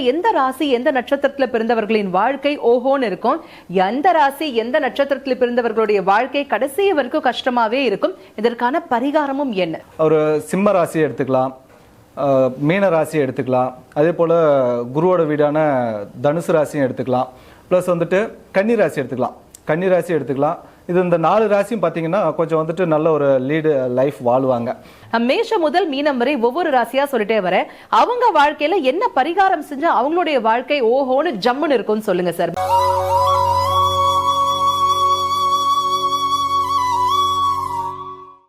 எந்த ராசி எந்த நட்சத்திரத்தில் பிறந்தவர்களின் வாழ்க்கை ஓஹோன்னு இருக்கும்? எந்த ராசி எந்த நட்சத்திரத்தில் பிறந்தவர்களுடைய வாழ்க்கை கடைசி வரைக்கும் கஷ்டமாவே இருக்கும்? இதற்கான பரிகாரமும் என்ன? ஒரு சிம்ம ராசி எடுத்துக்கலாம். மீன ராசி எடுத்துக்கலாம். அதே போல் குருவோட வீடான தனுசு ராசியும் எடுத்துக்கலாம். ப்ளஸ் வந்துட்டு கன்னி ராசி எடுத்துக்கலாம். கன்னி ராசி எடுத்துக்கலாம். இது இந்த நாலு ராசியும் பார்த்தீங்கன்னா கொஞ்சம் வந்துட்டு நல்ல ஒரு லீடு லைஃப் வாழ்வாங்க. மேஷம் முதல் மீனம் வரை ஒவ்வொரு ராசியா சொல்லிட்டே வர அவங்க வாழ்க்கையில என்ன பரிகாரம் செஞ்சா அவங்களுடைய வாழ்க்கை ஓஹோன்னு ஜம்முன்னு இருக்கும்னு சொல்லுங்க சார்.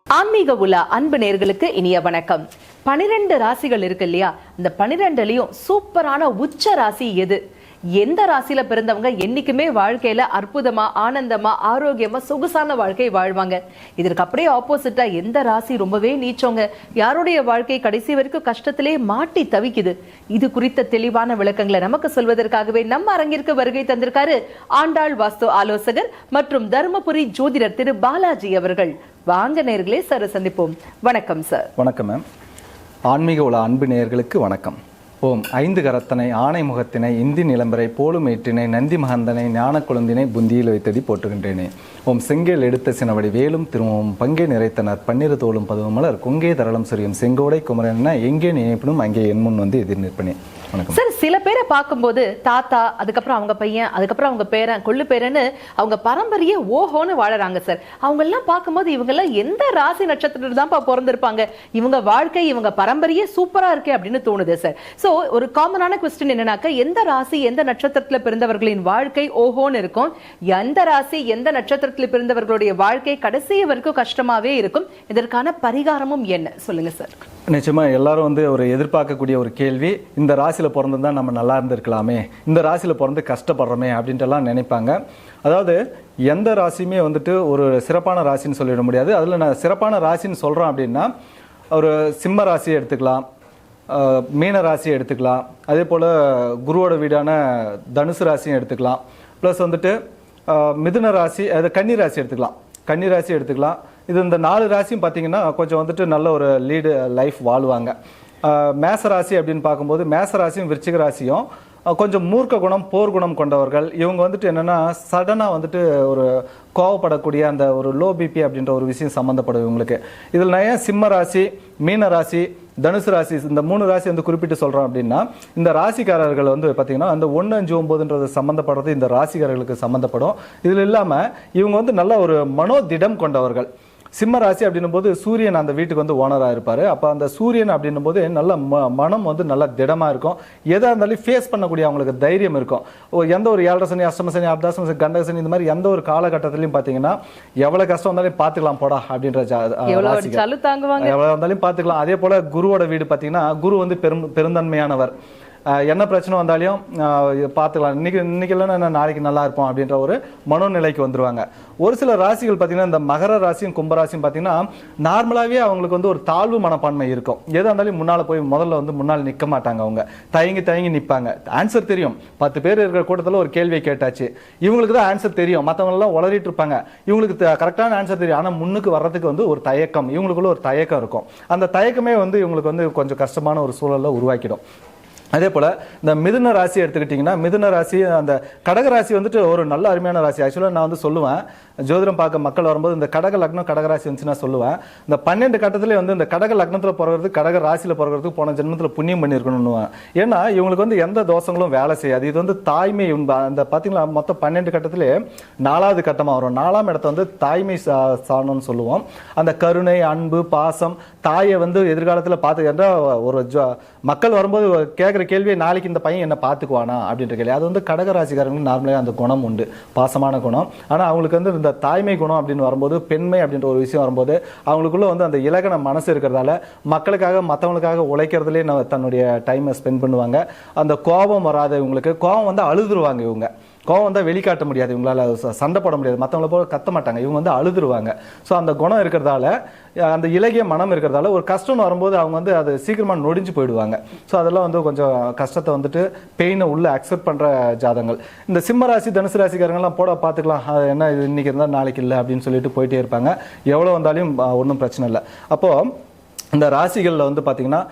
ஆன்மீக உலா அன்பு நேர்களுக்கு இனிய வணக்கம். பனிரெண்டு ராசிகள் இருக்கு இல்லையா? இந்த பனிரெண்டுலயும் சூப்பரான உச்ச ராசி எது? எந்த ராசியில பிறந்தவங்க என்னைக்குமே வாழ்க்கையில அற்புதமா ஆனந்தமா ஆரோக்கியமா சொகுசான வாழ்க்கை வாழ்வாங்க. இதற்கு அப்படியே ஆப்போசிட்டா எந்த ராசி ரொம்பவே நீச்சோங்க. யாருடைய வாழ்க்கை கடைசி வரைக்கும் கஷ்டத்திலே மாட்டி தவிக்குது. இது குறித்த தெளிவான விளக்கங்களை நமக்கு சொல்வதற்காகவே நம்ம அரங்கிற்கு வருகை தந்திருக்காரு ஆண்டாள் வாஸ்து ஆலோசகர் மற்றும் தருமபுரி ஜோதிடர் திரு பாலாஜி அவர்கள். வாங்க நேர்களே சார் சந்திப்போம். வணக்கம் சார். வணக்கம் மேம் ஆன்மீக உலா அன்பு நேயர்களுக்கு வணக்கம். ஓம் ஐந்து கரத்தனை ஆணை முகத்தினை இந்தி நிலம்பரை போலும் ஏற்றினை நந்தி மகந்தனை ஞான குழந்தினை புந்தியில் வைத்ததி போட்டுகின்றேனே ஓம் செங்கேல் எடுத்த சினவடி வேலும் திரும்பவும் பங்கே நிறைத்தனர் பன்னிரு தோளும் பதுவும் மலர் கொங்கே தரளம் சொரியும் செங்கோடை குமரன் எங்கே நினைப்பினும் அங்கே என் முன் வந்து எதிர் நிற்பனே. வணக்கம். சார் சில பேரை பார்க்கும்போது தாத்தா அதுக்கப்புறம் அவங்க பையன் அதுக்கப்புறம் அவங்க பேரன் கொள்ளு பேரன்னு அவங்க பரம்பரையே ஓஹோன்னு வாழறாங்க சார். அவங்க எல்லாம் பார்க்கும்போது இவங்க எல்லாம் எந்த ராசி நட்சத்திரத்துல தான்ப்பா பிறந்திருப்பாங்க? இவங்க வாழ்க்கை இவங்க பரம்பரையே சூப்பரா இருக்கே அப்படின்னு தோணுது சார். சோ ஒரு காமனான கொஸ்டின் என்னன்னாக்க எந்த ராசி எந்த நட்சத்திரத்துல பிறந்தவர்களின் வாழ்க்கை ஓஹோன்னு இருக்கும்? எந்த ராசி எந்த நட்சத்திரத்துல பிறந்தவர்களுடைய வாழ்க்கை கடைசி வரைக்கும் கஷ்டமாவே இருக்கும்? இதற்கான பரிகாரமும் என்ன? சொல்லுங்க சார். நிச்சயமா எல்லாரும் வந்து ஒரு எதிர்பார்க்கக்கூடிய ஒரு கேள்வி இந்த ராசியில பிறந்திருந்தா நம்ம நல்லா இருந்திருக்கலாமே. இந்த ராசியில் பிறந்து கஷ்டப்படுறோமே அப்படின்ட்டு எல்லாம் நினைப்பாங்க. அதாவது எந்த ராசியுமே வந்துட்டு ஒரு சிறப்பான ராசின்னு சொல்லிட முடியாது. அதில் நான் சிறப்பான ராசின்னு சொல்கிறோம் அப்படின்னா ஒரு சிம்ம ராசியை எடுத்துக்கலாம். மீன ராசியை எடுத்துக்கலாம். அதே போல் குருவோட வீடான தனுசு ராசியும் எடுத்துக்கலாம். ப்ளஸ் வந்துட்டு மிதுன ராசி அது கன்னி ராசி எடுத்துக்கலாம். கன்னி ராசி எடுத்துக்கலாம். இது இந்த நாலு ராசியும் பார்த்தீங்கன்னா கொஞ்சம் வந்துட்டு நல்ல ஒரு லீடு லைஃப் வாழ்வாங்க. மேச ராசி அப்படின்னு பார்க்கும்போது மேச ராசியும் விருச்சிக ராசியும் கொஞ்சம் மூர்க்க குணம் போர் குணம் கொண்டவர்கள். இவங்க வந்துட்டு என்னென்னா சடனாக வந்துட்டு ஒரு கோவப்படக்கூடிய அந்த ஒரு லோ பிபி அப்படின்ற ஒரு விஷயம் சம்மந்தப்படும் இவங்களுக்கு. இதில் நான் ஏன் சிம்ம ராசி மீன ராசி தனுசு ராசி இந்த மூணு ராசி வந்து குறிப்பிட்டு சொல்கிறோம் அப்படின்னா இந்த ராசிக்காரர்கள் வந்து பார்த்திங்கன்னா அந்த ஒன்று அஞ்சு ஒம்போதுன்றது சம்மந்தப்படுறது இந்த ராசிக்காரர்களுக்கு சம்மந்தப்படும் இதில் இல்லாமல் இவங்க வந்து நல்ல ஒரு மனோதிடம் கொண்டவர்கள். சிம்ம ராசி அப்படின்னும் போது சூரியன் அந்த வீட்டுக்கு வந்து ஓனராக இருப்பார். அப்போ அந்த சூரியன் அப்படின்னும் போது நல்ல ம மனம் வந்து நல்ல திடமாக இருக்கும். எதாக இருந்தாலும் ஃபேஸ் பண்ணக்கூடிய அவங்களுக்கு தைரியம் இருக்கும். எந்த ஒரு ஏழரை சனி அஷ்டம சனி அர்த்தாசம சனி கண்டக சனி இந்த மாதிரி எந்த ஒரு காலகட்டத்திலையும் பார்த்தீங்கன்னா எவ்வளோ கஷ்டம் வந்தாலும் பார்த்துக்கலாம் போடா அப்படின்ற எவ்வளவு வந்தாலும் பார்த்துக்கலாம் அதே போல குருவோட வீடு பார்த்தீங்கன்னா குரு வந்து பெரும் பெருந்தன்மையானவர். என்ன பிரச்சனை வந்தாலையும் பார்த்துக்கலாம். இன்னைக்கு இன்னைக்கு இல்லைன்னா நாளைக்கு நல்லா இருப்போம் அப்படின்ற ஒரு மனோநிலைக்கு வந்துருவாங்க. ஒரு சில ராசிகள் பார்த்தீங்கன்னா இந்த மகர ராசியும் கும்பராசியும் பார்த்தீங்கன்னா நார்மலாகவே அவங்களுக்கு வந்து ஒரு தாழ்வு மனப்பான்மை இருக்கும். எதாக இருந்தாலும் முன்னால் போய் முதல்ல வந்து முன்னால் நிற்க மாட்டாங்க அவங்க. தயங்கி தயங்கி நிற்பாங்க ஆன்சர் தெரியும். பத்து பேர் இருக்கிற கூட்டத்தில் ஒரு கேள்வியை கேட்டாச்சு. இவங்களுக்கு தான் ஆன்சர் தெரியும். மற்றவங்களெல்லாம் உளறிட்டு இருப்பாங்க. இவங்களுக்கு கரெக்டான ஆன்சர் தெரியும். ஆனால் முன்னுக்கு வர்றதுக்கு வந்து ஒரு தயக்கம். இவங்களுக்குள்ள ஒரு தயக்கம் இருக்கும். அந்த தயக்கமே வந்து இவங்களுக்கு வந்து கொஞ்சம் கஷ்டமான ஒரு சூழலை உருவாக்கிடும். அதே போல் இந்த மிதுன ராசி எடுத்துக்கிட்டிங்கன்னா மிதுன ராசி அந்த கடக ராசி வந்துட்டு ஒரு நல்ல அருமையான ராசி. ஆக்சுவலாக நான் வந்து சொல்லுவேன். ஜோதிடம் பார்க்க மக்கள் வரும்போது இந்த கடக லக்னம் கடக ராசி வந்துச்சுன்னா சொல்லுவேன். இந்த பன்னெண்டு கட்டத்திலே வந்து இந்த கடக லக்னத்தில் பிறகுறது கடக ராசியில் பிறகுறதுக்கு போன ஜென்மத்தில் புண்ணியம் பண்ணியிருக்கணும்னுவேன். ஏன்னா இவங்களுக்கு வந்து எந்த தோஷங்களும் வேலை செய்யாது. இது வந்து தாய்மை அந்த பார்த்தீங்களா மொத்தம் பன்னெண்டு கட்டத்திலே நாலாவது கட்டமாக வரும். நாலாம் இடத்த வந்து தாய்மை சா சாணம்னு சொல்லுவோம். அந்த கருணை அன்பு பாசம் தாயை வந்து எதிர்காலத்தில் பார்த்து ஒரு ஜ- மக்கள் வரும்போது கேட்குற கேள்வியை நாளைக்கு இந்த பையன் என்ன பார்த்துக்குவானா அப்படின்ற கேள்வி. அது வந்து கடகராசிக்காரங்களுக்கு நார்மலாக அந்த குணம் உண்டு. பாசமான குணம். ஆனால் அவங்களுக்கு வந்து இந்த தாய்மை குணம் அப்படின்னு வரும்போது பெண்மை அப்படின்ற ஒரு விஷயம் வரும்போது அவங்களுக்குள்ள வந்து அந்த இலகன மனசு இருக்கிறதால மக்களுக்காக மற்றவங்களுக்காக உழைக்கிறதுலே நான் தன்னுடைய டைமை ஸ்பெண்ட் பண்ணுவாங்க. அந்த கோபம் வராத இவங்களுக்கு கோபம் வந்து அழுதுருவாங்க இவங்க. கோவம் வந்தால் வெளிக்காட்ட முடியாது. இவங்களால சண்டை போட முடியாது. மற்றவங்கள போல கத்த மாட்டாங்க. இவங்க வந்து அழுதுருவாங்க. ஸோ அந்த குணம் இருக்கிறதால அந்த இலகிய மனம் இருக்கிறதால ஒரு கஷ்டம்னு வரும்போது அவங்க வந்து அது சீக்கிரமாக நொடிஞ்சு போயிடுவாங்க. ஸோ அதெல்லாம் வந்து கொஞ்சம் கஷ்டத்தை வந்துட்டு பெயினை உள்ளே அக்செப்ட் பண்ணுற ஜாதங்கள் இந்த சிம்ம ராசி தனுசு ராசிக்காரங்கெல்லாம் போட பார்த்துக்கலாம் அது என்ன இது இன்னைக்கு இருந்தால் நாளைக்கு இல்லை அப்படின்னு சொல்லிட்டு போயிட்டே இருப்பாங்க. எவ்வளோ வந்தாலும் ஒன்றும் பிரச்சனை இல்லை. அப்போது இந்த ராசிகளில் வந்து பார்த்திங்கன்னா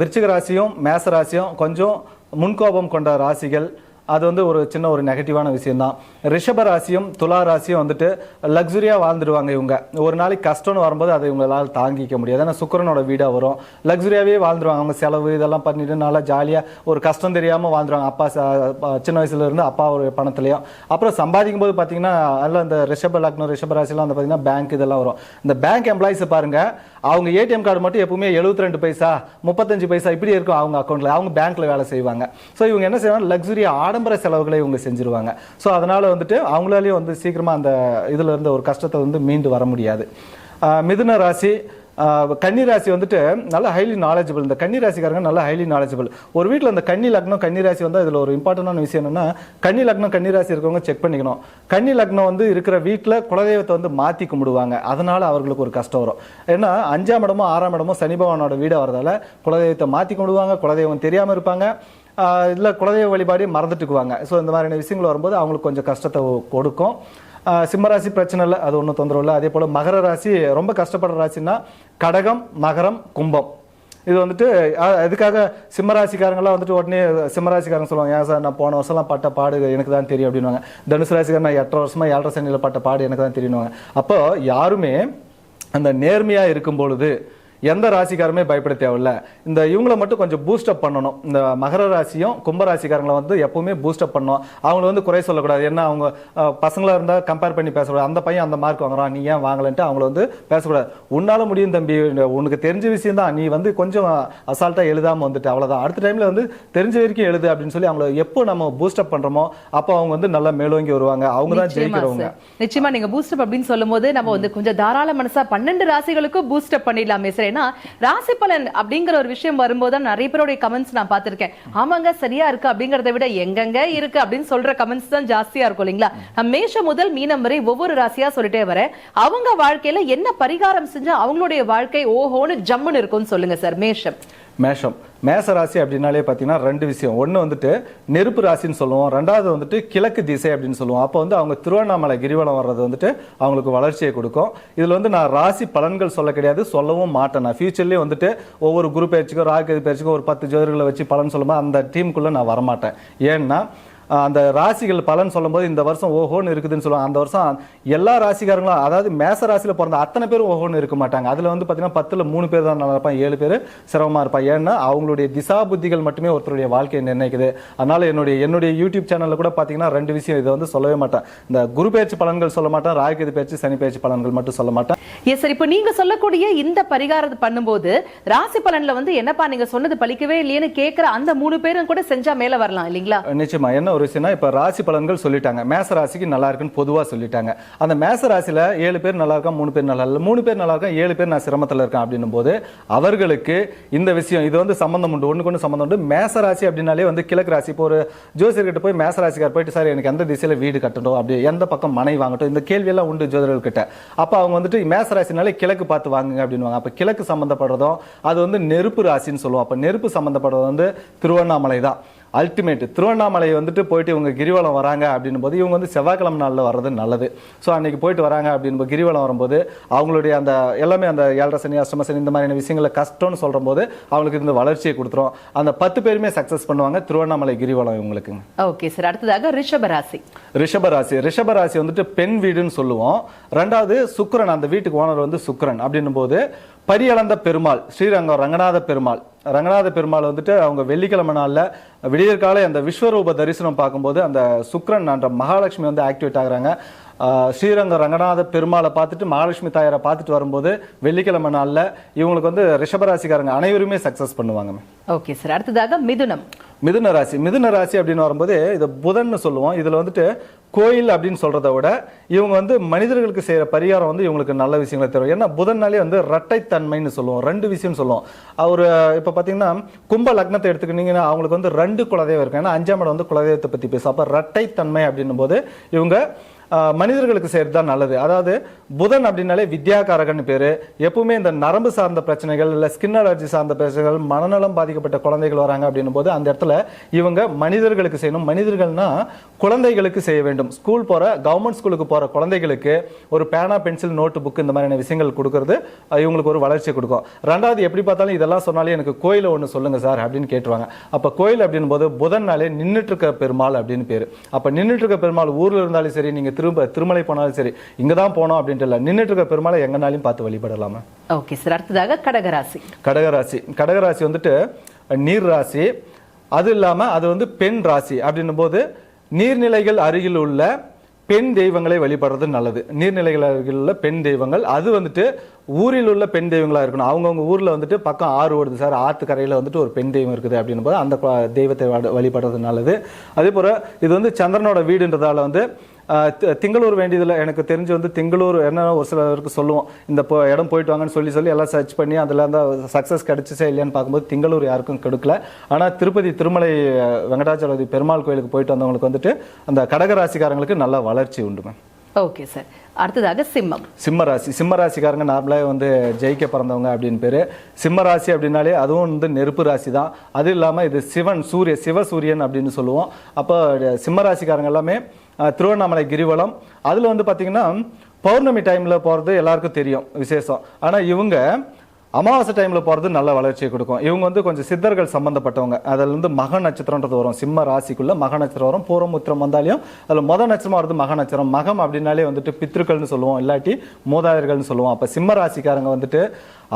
விருச்சிக ராசியும் மேச ராசியும் கொஞ்சம் முன்கோபம் கொண்ட ராசிகள் அது வந்து ஒரு சின்ன ஒரு நெகட்டிவான விஷயம் தான் ரிஷப ராசியும் துலா ராசியும் வந்துட்டு லக்ஸுரியாக வாழ்ந்துருவாங்க இவங்க. ஒரு நாளைக்கு கஷ்டம்னு வரும்போது அதை இவங்களால் தாங்கிக்க முடியாது. ஏன்னா சுக்கரனோட வீடாக வரும். லக்ஸுரியாகவே வாழ்ந்துருவாங்க. அவங்க செலவு இதெல்லாம் பண்ணிட்டு நல்லா ஜாலியாக ஒரு கஷ்டம் தெரியாமல் வாழ்ந்துருவாங்க. அப்பா ச- சின்ன வயசுல இருந்து அப்பா ஒரு பணத்துலையும். அப்புறம் சம்பாதிக்கும் போது பார்த்தீங்கன்னா அதில் இந்த ரிஷப லக்னம் ரிஷப ராசிலாம் வந்து பார்த்தீங்கன்னா பேங்க் இதெல்லாம் வரும். இந்த பேங்க் எம்ப்ளாயிஸை பாருங்கள் அவங்க ஏடிஎம் கார்டு மட்டும் எப்பவுமே 72 ரெண்டு பைசா முப்பத்தஞ்சு பைசா இப்படி இருக்கும் அவங்க அக்கௌண்ட்டில் அவங்க பேங்க்கில் வேலை செய்வாங்க. ஸோ இவங்க என்ன செய்வாங்க? லக்ஸுரி ஆடம்பர செலவுகளை இவங்க செஞ்சுருவாங்க. ஸோ அதனால் வந்துட்டு அவங்களாலேயும் வந்து சீக்கிரமாக அந்த இதில் இருந்த ஒரு கஷ்டத்தை வந்து மீண்டு வர முடியாது. மிதுன ராசி கன்னி ராசி வந்துட்டு நல்ல ஹைலி நாலேஜபிள் இந்த கன்னி ராசிக்காரங்க நல்ல ஹைலி நாலேஜபிள் ஒரு வீட்டில் அந்த கன்னி லக்னம் கன்னி ராசி வந்து இதில் ஒரு இம்பார்ட்டண்டான விஷயம் என்னன்னா கன்னி லக்னம் கன்னி ராசி இருக்கவங்க செக் பண்ணிக்கணும். கன்னி லக்னம் வந்து இருக்கிற வீட்டில் குலதெய்வத்தை வந்து மாற்றி கும்பிடுவாங்க. அதனால் அவர்களுக்கு ஒரு கஷ்டம் வரும். ஏன்னா அஞ்சாம் இடமோ ஆறாம் இடமோ சனி பகவானோட வீடு வரதால குலதெய்வத்தை மாற்றி கும்பிடுவாங்க குலதெய்வம் தெரியாமல் இருப்பாங்க. இல்லை குலதெய்வ வழிபாடையும் மறந்துட்டுக்குவாங்க. ஸோ இந்த மாதிரியான விஷயங்கள் வரும்போது அவங்களுக்கு கொஞ்சம் கஷ்டத்தை கொடுக்கும். சிம்மராசி பிரச்சனை இல்லை அது ஒன்றும் தொந்தரவு இல்லை. அதே போல் மகர ராசி ரொம்ப கஷ்டப்படுற ராசின்னா கடகம் மகரம் கும்பம். இது வந்துட்டு அதுக்காக சிம்மராசிக்காரங்களாம் வந்துட்டு உடனே சிம்மராசிக்காரங்க சொல்லுவாங்க ஏன் சார் நான் போன வருஷம்லாம் பட்ட பாடு எனக்கு தான் தெரியும் அப்படின்னுவாங்க. தனுசு ராசிக்காரன் நான் எட்டரை வருஷமா ஏழரை சனியில் பட்ட பாடு எனக்கு தான் தெரியுவாங்க அப்போ யாருமே அந்த நேர்மையாக இருக்கும் பொழுது எந்த ராசிக்காருமே பயப்பட தேவையில்ல. இந்த இவங்கள மட்டும் கொஞ்சம் பூஸ்டப் பண்ணணும். இந்த மகர ராசியும் கும்ப ராசிக்காரங்களை வந்து எப்பவுமே பூஸ்டப் பண்ணணும். அவங்கள வந்து குறை சொல்லக்கூடாது. என்ன அவங்க அஹ், பசங்களா இருந்தா கம்பேர் பண்ணி பேசக்கூடாது. அந்த பையன் அந்த மார்க் வாங்குறான். நீ ஏன் வாங்கலன்ட்டு அவங்கள வந்து பேசக்கூடாது. உன்னால முடியும் தம்பி. உனக்கு தெரிஞ்ச விஷயம் தான். நீ வந்து கொஞ்சம் அசால்ட்டா எழுதாம வந்துட்டு. அவ்வளவுதான். அடுத்த டைம்ல வந்து தெரிஞ்ச வரைக்கும் எழுது அப்படின்னு சொல்லி அவங்கள எப்போ நம்ம பூஸ்டப் பண்றோமோ அப்போ அவங்க வந்து நல்லா மேலோங்கி வருவாங்க. அவங்க தான் ஜெயிக்கிறவங்க. நிச்சயமா நீங்க பூஸ்டப் அப்படின்னு சொல்லும்போது நம்ம வந்து கொஞ்சம் தாராள மனசா பன்னெண்டு ராசிகளுக்கும் பூஸ்டப் பண்ணிடலாமே சார் ஏன்னா ராசி பலன் அப்படிங்கிற ஒரு விஷயம் வரும்போது தான் நிறைய பேருடைய கமெண்ட்ஸ் நான் பார்த்திருக்கேன். ஆமாங்க சரியா இருக்கு அப்படிங்கறத விட எங்கெங்க இருக்கு அப்படின்னு சொல்ற கமெண்ட்ஸ் தான் ஜாஸ்தியா இருக்கும் இல்லைங்களா? நான் மேஷம் முதல் மீனம் வரை ஒவ்வொரு ராசியா சொல்லிட்டே வரேன். அவங்க வாழ்க்கையில என்ன பரிகாரம் செஞ்சா அவங்களுடைய வாழ்க்கை ஓஹோன்னு ஜம்முன்னு இருக்கும்னு சொல்லுங்க சார் மேஷம். மேஷம். மேச ராசி அப்படின்னாலே பார்த்தீங்கன்னா ரெண்டு விஷயம். ஒன்று வந்துட்டு நெருப்பு ராசின்னு சொல்லுவோம். ரெண்டாவது வந்துட்டு கிழக்கு திசை அப்படின்னு சொல்லுவோம். அப்போ வந்து அவங்க திருவண்ணாமலை கிரிவலம் வர்றது வந்துட்டு அவங்களுக்கு வளர்ச்சியை கொடுக்கும். இதில் வந்து நான் ராசி பலன்கள் சொல்ல கிடையாது. சொல்லவும் மாட்டேன். நான் ஃபியூச்சர்லேயே வந்துட்டு ஒவ்வொரு குரூப் பயிற்சிக்கும் ராகு பயிற்சிக்கும் ஒரு பத்து ஜோதிடர்களை வச்சு பலன் சொல்லும்போது அந்த டீமுக்குள்ளே நான் வரமாட்டேன். ஏன்னா அந்த ராசிகள் பலன் சொல்லும்போது இந்த வருஷம் ஓஹோன்னு இருக்குதுன்னு சொல்லுவாங்க. அந்த வருஷம் எல்லா ராசிக்காரங்களும் அதாவது மேச ராசியில பிறந்த அத்தனை பேரும் ஓஹோன்னு இருக்க மாட்டாங்க. அதுல வந்து பாத்தீங்கன்னா பத்துல மூணு பேர் தான் நல்லா இருப்பாங்க ஏழு பேர் சிரமமா இருப்பாங்க. ஏன்னா அவங்களுடைய திசா புத்திகள் மட்டுமே ஒருத்தருடைய வாழ்க்கையை நிர்ணயிக்குது. அதனால என்னுடைய என்னுடைய யூடியூப் சேனல்ல கூட பாத்தீங்கன்னா ரெண்டு விஷயம் இதை வந்து சொல்லவே மாட்டேன். இந்த குரு பயிற்சி பலன்கள் சொல்ல மாட்டேன் ராகுகேது பயிற்சி சனி பயிற்சி பலன்கள் மட்டும் சொல்ல மாட்டேன். எஸ் சார் இப்போ நீங்க சொல்லக்கூடிய இந்த பரிகாரத்தை பண்ணும்போது ராசி பலன்ல வந்து என்னப்பா நீங்க சொன்னது பலிக்கவே இல்லையேன்னு கேக்குற அந்த மூணு பேரும் கூட செஞ்சா மேல வரலாம் இல்லீங்களா? நிச்சயமா. என்ன ஒரு விஷயம்னா இப்போ ராசி பலன்கள் சொல்லிட்டாங்க. மேச ராசிக்கு நல்லா இருக்குன்னு பொதுவாக சொல்லிட்டாங்க. அந்த மேச ராசியில் ஏழு பேர் நல்லா இருக்கா மூணு பேர் நல்லா இல்லை. மூணு பேர் நல்லா இருக்கா ஏழு பேர் நான் சிரமத்தில் இருக்கேன் அப்படின்னும் போது அவர்களுக்கு இந்த விஷயம் இது வந்து சம்மந்தம் உண்டு ஒன்று ஒன்று சம்மந்தம் உண்டு. மேச ராசி அப்படின்னாலே வந்து கிழக்கு ராசி. இப்போ ஒரு ஜோசியர்கிட்ட போய் மேச ராசிக்கார் போயிட்டு சார் எனக்கு எந்த திசையில் வீடு கட்டணும்? அப்படி எந்த பக்கம் மனை வாங்கட்டும்? இந்த கேள்வி எல்லாம் உண்டு ஜோதிடர்கிட்ட. அப்போ அவங்க வந்துட்டு மேச ராசினாலே கிழக்கு பார்த்து வாங்குங்க அப்படின்னுவாங்க. அப்போ கிழக்கு சம்மந்தப்படுறதும் அது வந்து நெருப்பு ராசின்னு சொல்லுவோம். அப்போ நெருப்பு சம்மந்தப்படுறது வந்து திருவண்ணாமலை தான். அல்டிமேட் திருவண்ணாமலை வந்துட்டு போயிட்டு இவங்க கிரிவலம் வராங்க அப்படின்னும் போது இவங்க வந்து செவ்வாய்க்கிழமை நாளில் வர்றது நல்லது. ஸோ அன்னைக்கு போயிட்டு வராங்க அப்படின்னு கிரிவலம் வரும்போது அவங்களுடைய அந்த எல்லாமே அந்த ஏழரை சனி அஷ்டம சனி இந்த மாதிரியான விஷயங்களை கஷ்டம்னு சொல்ற போது அவங்களுக்கு இந்த வளர்ச்சியை கொடுத்துரும். அந்த பத்து பேருமே சக்ஸஸ் பண்ணுவாங்க திருவண்ணாமலை கிரிவலம் இவங்களுக்கு ஓகே சார் அடுத்ததாக ரிஷப ராசி. ரிஷபராசி ரிஷபராசி வந்துட்டு பெண் வீடுன்னு சொல்லுவோம். ரெண்டாவது சுக்கிரன். அந்த வீட்டுக்கு ஓனர் வந்து சுக்கிரன். அப்படின்னும் போது பரியளந்த பெருமாள் ஸ்ரீரங்கம் ரங்கநாத பெருமாள். ரங்கநாத பெருமாள் வந்துட்டு அவங்க வெள்ளிக்கிழமை நாளில் விடியற்காலை அந்த விஸ்வரூப தரிசனம் பார்க்கும்போது அந்த சுக்ரன் என்ற மகாலட்சுமி வந்து ஆக்டிவேட் ஆகுறாங்க. ஸ்ரீரங்க ரங்கநாத பெருமாளை பார்த்துட்டு மகாலட்சுமி தாயாரை பார்த்துட்டு வரும்போது வெள்ளிக்கிழமை நாளில் இவங்களுக்கு வந்து ரிஷபராசிக்காரங்க அனைவருமே சக்ஸஸ் பண்ணுவாங்க ஓகே சார் அடுத்ததாக மிதுனம். மிதுன ராசி. மிதுன ராசி அப்படின்னு வரும்போது இது புதன்னு சொல்லுவோம். இதுல வந்துட்டு கோயில் அப்படின்னு சொல்றத விட இவங்க வந்து மனிதர்களுக்கு செய்யற பரிகாரம் வந்து இவங்களுக்கு நல்ல விஷயங்களை தரும். ஏன்னா புதன்னாலே வந்து இரட்டைத்தன்மைன்னு சொல்லுவோம். ரெண்டு விஷயம் சொல்லுவோம். அவர் இப்ப பாத்தீங்கன்னா கும்ப லக்னத்தை எடுத்துக்கிட்டீங்கன்னா அவங்களுக்கு வந்து ரெண்டு குலதெய்வம் இருக்கு. ஏன்னா அஞ்சாம் இடம் வந்து குலதெய்வத்தை பத்தி பேசும் அப்ப இரட்டைத்தன்மை அப்படின்னும் போது இவங்க மனிதர்களுக்கு சேர்த்து தான் நல்லது. அதாவது புதன் அப்படின்னாலே வித்யாகாரகன் பேர். எப்பவுமே இந்த நரம்பு சார்ந்த பிரச்சனைகள் இல்லை ஸ்கின் அலர்ஜி சார்ந்த பிரச்சனைகள் மனநலம் பாதிக்கப்பட்ட குழந்தைகள் வராங்க அப்படின்னும் போது அந்த இடத்துல இவங்க மனிதர்களுக்கு செய்யணும். மனிதர்கள்னா குழந்தைகளுக்கு செய்ய வேண்டும். ஸ்கூல் போகிற கவர்மெண்ட் ஸ்கூலுக்கு போகிற குழந்தைகளுக்கு ஒரு பேனா பென்சில் நோட்டு புக் இந்த மாதிரியான விஷயங்கள் கொடுக்கறது இவங்களுக்கு ஒரு வளர்ச்சி கொடுக்கும். ரெண்டாவது எப்படி பார்த்தாலும் இதெல்லாம் சொன்னாலே எனக்கு கோயில் ஒன்று சொல்லுங்க சார் அப்படின்னு கேட்டுருவாங்க. அப்போ கோயில் அப்படின் போது புதன் நாளே நின்றுட்டு இருக்க பெருமாள் அப்படின்னு பேர். அப்போ நின்றுட்டு இருக்க பெருமாள் ஊரில் இருந்தாலும் சரி நீங்கள் திரும்ப திருமலை போனாலும் சரி இங்க தான் போனோம் அப்படின்ட்டு இல்லை நின்றுட்டு இருக்க பெருமாளை எங்கனாலையும் பார்த்து வழிபடலாமா? ஓகே சார் அடுத்ததாக கடகராசி. கடகராசி. கடகராசி வந்துட்டு நீர் ராசி. அது இல்லாம அது வந்து பெண் ராசி அப்படின்னும் போது நீர்நிலைகள் அருகில் உள்ள பெண் தெய்வங்களை வழிபடுறது நல்லது. நீர்நிலைகள் அருகில் உள்ள பெண் தெய்வங்கள் அது வந்துட்டு ஊரில் உள்ள பெண் தெய்வங்களா இருக்கணும். அவங்கவுங்க ஊர்ல வந்துட்டு பக்கம் ஆறு ஓடுது சார். ஆத்து கரையில வந்துட்டு ஒரு பெண் தெய்வம் இருக்குது அப்படின்னும் போது அந்த தெய்வத்தை வழி- வழிபடுறது நல்லது. அதே போல இது வந்து சந்திரனோட வீடுன்றதால வந்து திங்களூர் வேண்டியதில் எனக்கு தெரிஞ்சு வந்து திங்களூர் என்ன ஒரு சிலருக்கு சொல்லுவோம். இந்த இடம் போயிட்டு வாங்கன்னு சொல்லி சொல்லி எல்லாம் சர்ச் பண்ணி அதில் அந்த சக்ஸஸ் கிடைச்சிச்சா இல்லையான்னு பார்க்கும்போது திங்களூர் யாருக்கும் கெடுக்கல. ஆனால் திருப்பதி திருமலை வெங்கடாச்சலபதி பெருமாள் கோயிலுக்கு போயிட்டு வந்தவங்களுக்கு வந்துட்டு அந்த கடகராசிக்காரங்களுக்கு நல்ல வளர்ச்சி உண்டு மேம் ஓகே சார் அடுத்ததாக சிம்மம். சிம்ம ராசி சிம்ம ராசிக்காரங்க நார்மலாக வந்து ஜெயிக்க பிறந்தவங்க அப்படின்னு பேர். சிம்ம ராசி அப்படின்னாலே அதுவும் வந்து நெருப்பு ராசி தான். அது இல்லாமல் இது சிவன் சூரிய சிவசூரியன் அப்படின்னு சொல்லுவோம். அப்போ சிம்ம ராசிக்காரங்க எல்லாமே திருவண்ணாமலை கிரிவலம். அதில் வந்து பார்த்திங்கன்னா பௌர்ணமி டைமில் போகிறது எல்லாருக்கும் தெரியும் விசேஷம். ஆனால் இவங்க அமாவாசை டைமில் போகிறது நல்ல வளர்ச்சியை கொடுக்கும். இவங்க வந்து கொஞ்சம் சித்தர்கள் சம்மந்தப்பட்டவங்க அதில் வந்து மக நட்சத்திரன்றது வரும். சிம்ம ராசிக்குள்ள மக நட்சத்திரம் வரும். பூரமுத்திரம் வந்தாலையும் அதில் முத நட்சத்திரமாக வருது மக நட்சத்திரம். மகம் அப்படின்னாலே வந்துட்டு பித்ருக்கள்னு சொல்லுவோம். இல்லாட்டி மூதாதையர்கள்னு சொல்லுவோம். அப்போ சிம்ம ராசிக்காரங்க வந்துட்டு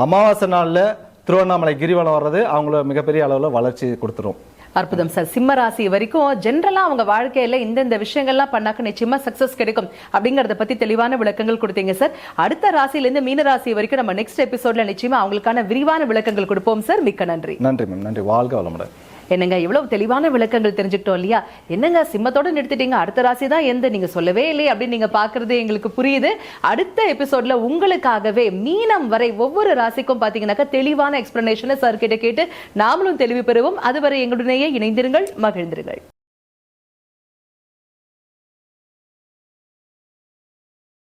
அமாவாசை நாளில் திருவண்ணாமலை கிரிவலம் வர்றது அவங்கள மிகப்பெரிய அளவில் வளர்ச்சி கொடுத்துரும். அற்புதம் சார். சிம்ம ராசி வரைக்கும் ஜென்ரலா அவங்க வாழ்க்கையில இந்தந்த விஷயங்கள்லாம் பண்ணாக்க நிச்சயமா சக்சஸ் கிடைக்கும் அப்படிங்கறத பத்தி தெளிவான விளக்கங்கள் கொடுத்தீங்க சார். அடுத்த ராசியில இருந்து மீன ராசி வரைக்கும் நம்ம நெக்ஸ்ட் எபிசோட்ல நிச்சயமா அவங்களுக்கான விரிவான விளக்கங்கள் கொடுப்போம் சார். மிக்க நன்றி. நன்றி மேம் நன்றி. வாழ்க வளமுடன். என்னங்க இவ்வளவு தெளிவான விளக்கங்கள் தெரிஞ்சுக்கிட்டோம் இல்லையா? என்னங்க சிம்மத்தோட நிறுத்திட்டீங்க அடுத்த ராசி தான் எந்த நீங்க சொல்லவே இல்லை அப்படின்னு நீங்க பாக்குறது எங்களுக்கு புரியுது. அடுத்த எபிசோட்ல உங்களுக்காகவே மீனம் வரை ஒவ்வொரு ராசிக்கும் பாத்தீங்கன்னாக்கா தெளிவான எக்ஸ்பிளனேஷனை சார் கிட்ட கேட்டு நாமளும் தெளிவு பெறுவோம். அதுவரை எங்களுடனேயே இணைந்திருங்கள் மகிழ்ந்திருங்கள்.